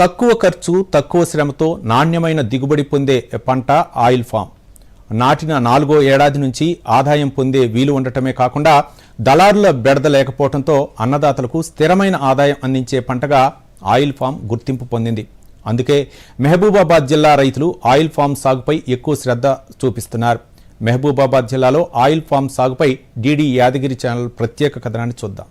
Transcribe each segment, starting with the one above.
తక్కువ ఖర్చు తక్కువ శ్రమతో నాణ్యమైన దిగుబడి పొందే పంట ఆయిల్ ఫామ్. నాటిన నాలుగో ఏడాది నుంచి ఆదాయం పొందే వీలు ఉండటమే కాకుండా దళారుల బెడద లేకపోవడంతో అన్నదాతలకు స్థిరమైన ఆదాయం అందించే పంటగా ఆయిల్ ఫామ్ గుర్తింపు పొందింది. అందుకే మహబూబాబాద్ జిల్లా రైతులు ఆయిల్ ఫామ్ సాగుపై ఎక్కువ శ్రద్ధ చూపిస్తున్నారు. మహబూబాబాద్ జిల్లాలో ఆయిల్ ఫామ్ సాగుపై డీడీ యాదగిరి ఛానల్ ప్రత్యేక కథనాన్ని చూద్దాం.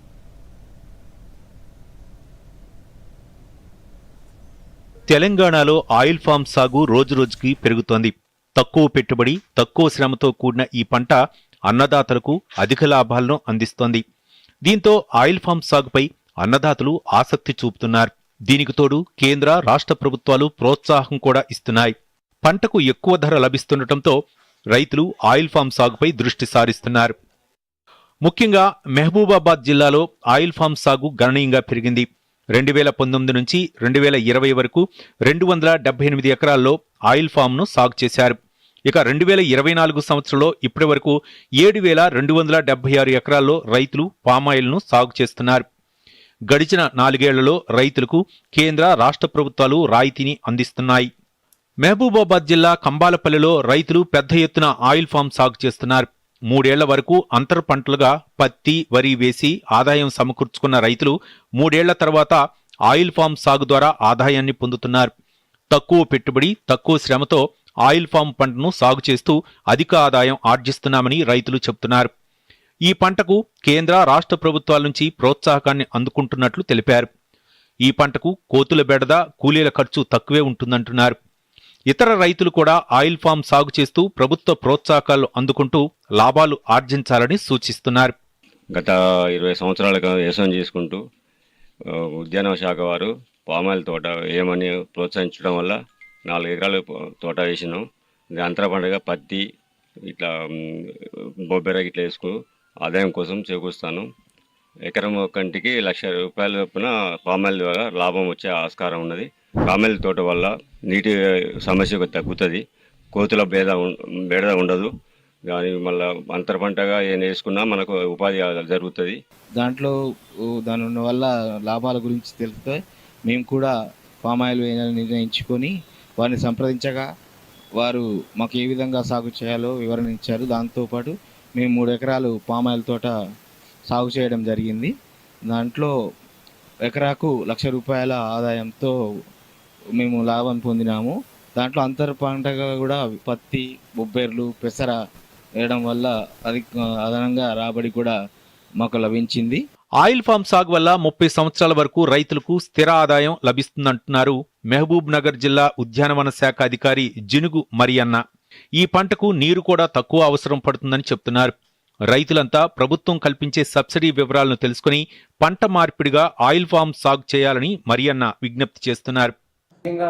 తెలంగాణలో ఆయిల్ ఫామ్ సాగు రోజురోజుకి పెరుగుతోంది. తక్కువ పెట్టుబడి తక్కువ శ్రమతో కూడిన ఈ పంట అన్నదాతలకు అధిక లాభాలను అందిస్తోంది. దీంతో ఆయిల్ ఫామ్ సాగుపై అన్నదాతలు ఆసక్తి చూపుతున్నారు. దీనికి తోడు కేంద్ర రాష్ట్ర ప్రభుత్వాలు ప్రోత్సాహం కూడా ఇస్తున్నాయి. పంటకు ఎక్కువ ధర లభిస్తుండటంతో రైతులు ఆయిల్ ఫామ్ సాగుపై దృష్టి సారిస్తున్నారు. ముఖ్యంగా మహబూబాబాద్ జిల్లాలో ఆయిల్ ఫామ్ సాగు గణనీయంగా పెరిగింది. రెండు వేల పంతొమ్మిది నుంచి రెండు వేల ఇరవై వరకు రెండు వందల డెబ్బై ఎనిమిది ఎకరాల్లో ఆయిల్ ఫామ్ను సాగు చేశారు. ఇక రెండు వేల ఇరవై నాలుగు సంవత్సరంలో ఇప్పటి వరకు ఏడు వేల రెండు వందల డెబ్బై ఆరు ఎకరాల్లో రైతులు పామాయిల్ను సాగు చేస్తున్నారు. గడిచిన నాలుగేళ్ళలో రైతులకు కేంద్ర రాష్ట్ర ప్రభుత్వాలు రాయితీని అందిస్తున్నాయి. మహబూబాబాద్ జిల్లా కంబాలపల్లిలో రైతులు పెద్ద ఎత్తున ఆయిల్ ఫామ్ సాగు చేస్తున్నారు. మూడేళ్ళ వరకు అంతర్ పంటలుగా పత్తి వరి వేసి ఆదాయం సమకూర్చుకున్న రైతులు మూడేళ్ళ తర్వాత ఆయిల్ ఫామ్ సాగు ద్వారా ఆదాయాన్ని పొందుతున్నారు. తక్కువ పెట్టుబడి తక్కువ శ్రమతో ఆయిల్ ఫామ్ పంటను సాగు చేస్తూ అధిక ఆదాయం ఆర్జిస్తున్నామని రైతులు చెబుతున్నారు. ఈ పంటకు కేంద్ర రాష్ట్ర ప్రభుత్వాల నుంచి ప్రోత్సాహకాన్ని అందుకుంటున్నట్లు తెలిపారు. ఈ పంటకు కోతుల బెడద కూలీల ఖర్చు తక్కువే ఉంటుందంటున్నారు. ఇతర రైతులు కూడా ఆయిల్ ఫామ్ సాగు చేస్తూ ప్రభుత్వ ప్రోత్సాహకాలు అందుకుంటూ లాభాలు ఆర్జించాలని సూచిస్తున్నారు. గత ఇరవై సంవత్సరాలుగా వ్యవసాయం చేసుకుంటూ ఉద్యానవ ఉద్యాన శాఖ వారు పామాయిల్ తోట వేయమని ప్రోత్సహించడం వల్ల నాలుగు ఎకరాలు తోట వేసినాం. ఇది అంతర పండుగ పత్తి ఇట్లా బొబ్బెర ఇట్లా వేసుకు ఆదాయం కోసం చేకూరుస్తాను. ఎకరం కంటికి లక్ష రూపాయల చొప్పున పామాయిల్ ద్వారా లాభం వచ్చే ఆస్కారం ఉన్నది. కామెల తోట వల్ల నీటి సమస్య తగ్గుతుంది. కోతుల బేద ఉం- బేడ ఉండదు. కానీ మళ్ళీ అంతర పంటగా ఏం వేసుకున్నా మనకు ఉపాధి జరుగుతుంది. దాంట్లో దాని ఉన్న వల్ల లాభాల గురించి తెలిస్తే మేము కూడా పామ్ ఆయిల్ వేయాలని నిర్ణయించుకొని వారిని సంప్రదించగా వారు మాకు ఏ విధంగా సాగు చేయాలో వివరణ ఇచ్చారు దాంతోపాటు మేము మూడు ఎకరాలు పామ్ ఆయిల్ తోట సాగు చేయడం జరిగింది. దాంట్లో ఎకరాకు లక్ష రూపాయల ఆదాయంతో మేము లాభం పొందినాము. దాంట్లో అంతర పంటగా కూడా పత్తి బొబ్బెర్లు పెసర వేయడం వల్ల అది అదనంగా రాబడి కూడా మాకు లభించింది. ఆయిల్ ఫామ్ సాగు వల్ల ముప్పై సంవత్సరాల వరకు రైతులకు స్థిర ఆదాయం లభిస్తుందంటున్నారు మహబూబ్ నగర్ జిల్లా ఉద్యానవన శాఖ అధికారి జినుగు మరియన్న. ఈ పంటకు నీరు కూడా తక్కువ అవసరం పడుతుందని చెప్తున్నారు. రైతులంతా ప్రభుత్వం కల్పించే సబ్సిడీ వివరాలను తెలుసుకుని పంట మార్పిడిగా ఆయిల్ ఫామ్ సాగు చేయాలని మరియన్న విజ్ఞప్తి చేస్తున్నారు. ముఖ్యంగా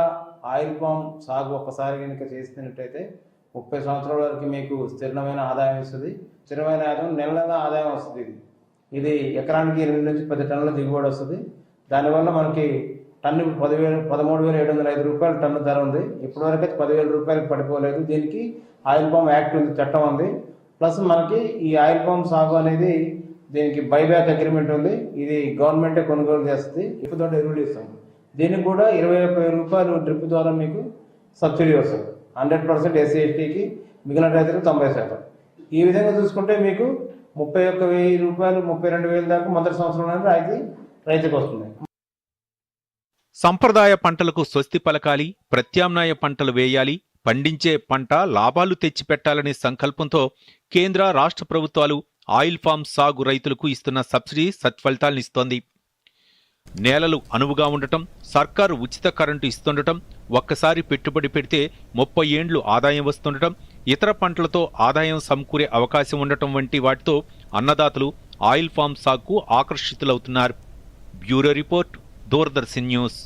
ఆయిల్ పామ్ సాగు ఒక్కసారి కనుక చేస్తున్నట్టయితే ముప్పై సంవత్సరాల వరకు మీకు స్థిరమైన ఆదాయం ఇస్తుంది స్థిరమైన ఆదాయం నెల నెల ఆదాయం వస్తుంది ఇది? ఇది ఎకరానికి ఎనిమిది నుంచి పది టన్నుల దిగుబడి వస్తుంది. దానివల్ల మనకి టన్ను పదివేలు పదమూడు వేల ఏడు వందల ఐదు రూపాయలు టన్ను ధర ఉంది. ఇప్పటి వరకు అయితే పదివేల రూపాయలకు పడిపోలేదు. దీనికి ఆయిల్ పామ్ యాక్ట్ ఉంది చట్టం ఉంది. ప్లస్ మనకి ఈ ఆయిల్ పామ్ సాగు అనేది దీనికి బైబ్యాక్ అగ్రిమెంట్ ఉంది. ఇది గవర్నమెంటే కొనుగోలు చేస్తుంది. ఇప్పుడు ఎరువులు ఇస్తాం. దీనికి కూడా ఇరవై ఒక్క వేల రూపాయలు డ్రిప్ ద్వారా మీకు సబ్సిడీ వస్తుంది. హండ్రెడ్ పర్సెంట్ ఎస్సీ ఎస్టీకి మిగిలిన రైతులకు తొంభై శాతం. ఈ విధంగా చూసుకుంటే మీకు ముప్పై ఒక్క వెయ్యి రూపాయలు ముప్పై రెండు వేల దాకా మొదటి సంవత్సరం రాయితీ రైతుకు వస్తుంది. సంప్రదాయ పంటలకు స్వస్తి పలకాలి ప్రత్యామ్నాయ పంటలు వేయాలి పండించే పంట లాభాలు తెచ్చిపెట్టాలనే సంకల్పంతో కేంద్ర రాష్ట్ర ప్రభుత్వాలు ఆయిల్ ఫామ్ సాగు రైతులకు ఇస్తున్న సబ్సిడీ సత్ఫలితాలనిస్తోంది. నేలలు అనువుగా ఉండటం సర్కారు ఉచిత కరెంటు ఇస్తుండటం ఒక్కసారి పెట్టుబడి పెడితే ముప్పై ఏండ్లు ఆదాయం వస్తుండటం ఇతర పంటలతో ఆదాయం సమకూరే అవకాశం ఉండటం వంటి వాటితో అన్నదాతలు ఆయిల్ ఫామ్ సాగుకు ఆకర్షితులవుతున్నారు. Bureau report Doordarshan news.